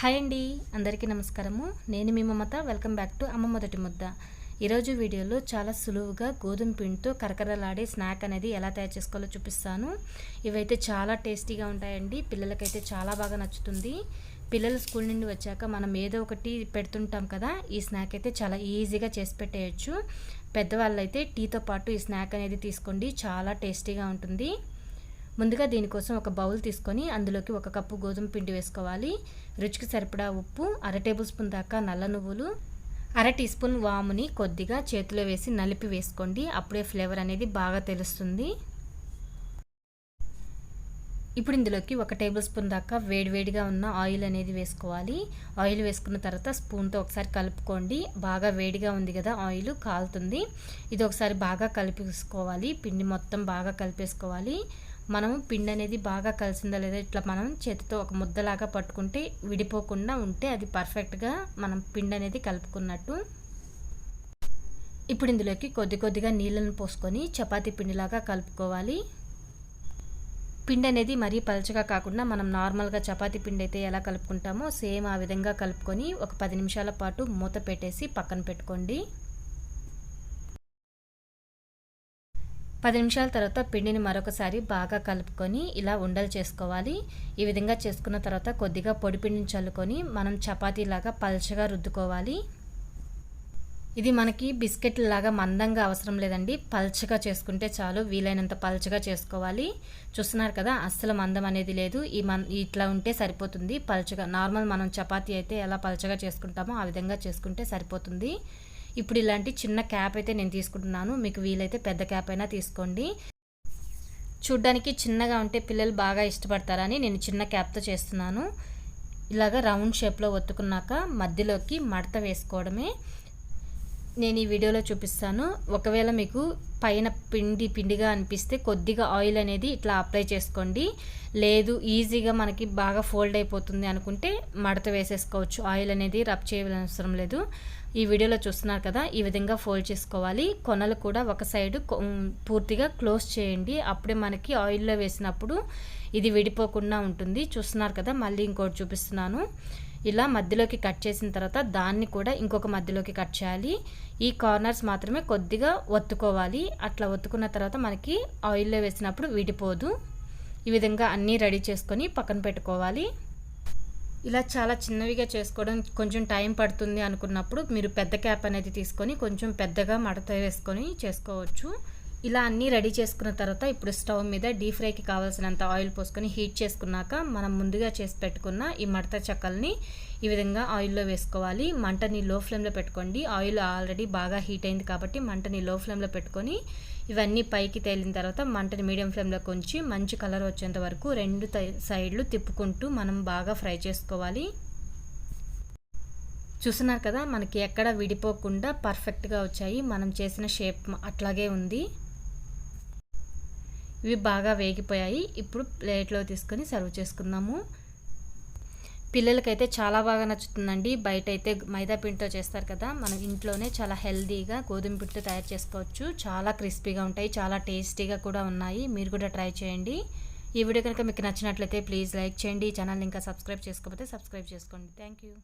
Hi అండి అందరికీ నమస్కారము. నేను మీ మమత వెల్కమ్ బ్యాక్ టు అమ్మ మొదటి ముద్ద. ఈరోజు వీడియోలో చాలా సులువుగా గోధుమ పిండితో కరకరలాడే స్నాక్ అనేది ఎలా తయారు చేసుకోవాలో చూపిస్తాను. ఇవైతే చాలా టేస్టీగా ఉంటాయండి పిల్లలకైతే చాలా బాగా నచ్చుతుంది. పిల్లలు స్కూల్ నుండి వచ్చాక మనం ఏదో ఒకటి పెడుతుంటాం కదా ఈ స్నాక్ అయితే చాలా ఈజీగా చేసి పెట్టేయచ్చు. పెద్దవాళ్ళు అయితే టీతో పాటు ఈ స్నాక్ అనేది తీసుకోండి చాలా టేస్టీగా ఉంటుంది. ముందుగా దీనికోసం ఒక బౌల్ తీసుకొని అందులోకి ఒక కప్పు గోధుమ పిండి వేసుకోవాలి. రుచికి సరిపడా ఉప్పు అర టేబుల్ స్పూన్ దాకా నల్ల నువ్వులు అర టీ స్పూన్ వాముని కొద్దిగా చేతిలో వేసి నలిపి వేసుకోండి. అప్పుడే ఫ్లేవర్ అనేది బాగా తెలుస్తుంది. ఇప్పుడు ఇందులోకి ఒక టేబుల్ స్పూన్ దాకా వేడివేడిగా ఉన్న ఆయిల్ అనేది వేసుకోవాలి. ఆయిల్ వేసుకున్న తర్వాత స్పూన్తో ఒకసారి కలుపుకోండి. బాగా వేడిగా ఉంది కదా ఆయిల్ కాలుతుంది. ఇది ఒకసారి బాగా కలిపేసుకోవాలి. పిండి మొత్తం బాగా కలిపేసుకోవాలి. మనం పిండి అనేది బాగా కలిసిందా లేదా ఇట్లా మనం చేతితో ఒక ముద్దలాగా పట్టుకుంటే విడిపోకుండా ఉంటే అది పర్ఫెక్ట్గా మనం పిండి అనేది కలుపుకున్నట్టు. ఇప్పుడు ఇందులోకి కొద్ది కొద్దిగా నీళ్ళను పోసుకొని చపాతీ పిండిలాగా కలుపుకోవాలి. పిండి అనేది మరీ పలచగా కాకుండా మనం నార్మల్గా చపాతీ పిండి అయితే ఎలా కలుపుకుంటామో సేమ్ ఆ విధంగా కలుపుకొని ఒక పది నిమిషాల పాటు మూత పెట్టేసి పక్కన పెట్టుకోండి. పది నిమిషాల తర్వాత పిండిని మరొకసారి బాగా కలుపుకొని ఇలా ఉండలు చేసుకోవాలి. ఈ విధంగా చేసుకున్న తర్వాత కొద్దిగా పొడి పిండిని చల్లుకొని మనం చపాతీలాగా పల్చగా రుద్దుకోవాలి. ఇది మనకి బిస్కెట్ లాగా మందంగా అవసరం లేదండి. పల్చగా చేసుకుంటే చాలు వీలైనంత పల్చగా చేసుకోవాలి. చూస్తున్నారు కదా అస్సలు మందం అనేది లేదు. ఈ మన్ ఇట్లా ఉంటే సరిపోతుంది. పల్చగా నార్మల్ మనం చపాతీ అయితే ఎలా పల్చగా చేసుకుంటామో ఆ విధంగా చేసుకుంటే సరిపోతుంది. ఇప్పుడు ఇలాంటి చిన్న క్యాప్ అయితే నేను తీసుకుంటున్నాను. మీకు వీలైతే పెద్ద క్యాప్ అయినా తీసుకోండి. చూడ్డానికి చిన్నగా ఉంటే పిల్లలు బాగా ఇష్టపడతారని నేను చిన్న క్యాప్తో చేస్తున్నాను. ఇలాగ రౌండ్ షేప్లో ఒత్తుకున్నాక మధ్యలోకి మడత వేసుకోవడమే. నేను ఈ వీడియోలో చూపిస్తాను. ఒకవేళ మీకు పైన పిండి పిండిగా అనిపిస్తే కొద్దిగా ఆయిల్ అనేది ఇట్లా అప్లై చేసుకోండి. లేదు ఈజీగా మనకి బాగా ఫోల్డ్ అయిపోతుంది అనుకుంటే మడత వేసేసుకోవచ్చు. ఆయిల్ అనేది రబ్ చేయవలసిన లేదు. ఈ వీడియోలో చూస్తున్నారు కదా ఈ విధంగా ఫోల్డ్ చేసుకోవాలి. కొనలు కూడా ఒక సైడ్ పూర్తిగా క్లోజ్ చేయండి. అప్పుడే మనకి ఆయిల్లో వేసినప్పుడు ఇది విడిపోకుండా ఉంటుంది. చూస్తున్నారు కదా మళ్ళీ ఇంకోటి చూపిస్తున్నాను. ఇలా మధ్యలోకి కట్ చేసిన తర్వాత దాన్ని కూడా ఇంకొక మధ్యలోకి కట్ చేయాలి. ఈ కార్నర్స్ మాత్రమే కొద్దిగా ఒత్తుకోవాలి. అట్లా ఒత్తుకున్న తర్వాత మనకి ఆయిల్లో వేసినప్పుడు విడిపోదు. ఈ విధంగా అన్నీ రెడీ చేసుకొని పక్కన పెట్టుకోవాలి. ఇలా చాలా చిన్నవిగా చేసుకోవడం కొంచెం టైం పడుతుంది అనుకున్నప్పుడు మీరు పెద్ద క్యాప్ అనేది తీసుకొని కొంచెం పెద్దగా మడత వేసుకొని చేసుకోవచ్చు. ఇలా అన్నీ రెడీ చేసుకున్న తర్వాత ఇప్పుడు స్టవ్ మీద డీప్ ఫ్రైకి కావాల్సినంత ఆయిల్ పోసుకొని హీట్ చేసుకున్నాక మనం ముందుగా చేసి పెట్టుకున్న ఈ మడత చెక్కల్ని ఈ విధంగా ఆయిల్లో వేసుకోవాలి. మంటని లో ఫ్లేమ్లో పెట్టుకోండి. ఆయిల్ ఆల్రెడీ బాగా హీట్ అయింది కాబట్టి మంటని లో ఫ్లేమ్లో పెట్టుకొని ఇవన్నీ పైకి తేలిన తర్వాత మంటని మీడియం ఫ్లేమ్లో కొంచి మంచి కలర్ వచ్చేంత వరకు రెండు సైడ్లు తిప్పుకుంటూ మనం బాగా ఫ్రై చేసుకోవాలి. చూస్తున్నారు కదా మనకి ఎక్కడ విడిపోకుండా పర్ఫెక్ట్గా వచ్చాయి. మనం చేసిన షేప్ అట్లాగే ఉంది. ఇవి బాగా వేగిపోయాయి. ఇప్పుడు ప్లేట్లో తీసుకొని సర్వ్ చేసుకుందాము. పిల్లలకైతే చాలా బాగా నచ్చుతుందండి. బయట అయితే మైదా పిండితో చేస్తారు కదా. మనం ఇంట్లోనే చాలా హెల్దీగా గోధుమ పిండితో తయారు చేసుకోవచ్చు. చాలా క్రిస్పీగా ఉంటాయి. చాలా టేస్టీగా కూడా ఉన్నాయి. మీరు కూడా ట్రై చేయండి. ఈ వీడియో కనుక మీకు నచ్చినట్లయితే ప్లీజ్ లైక్ చేయండి. ఈ ఇంకా సబ్స్క్రైబ్ చేసుకోకపోతే సబ్స్క్రైబ్ చేసుకోండి. Thank you.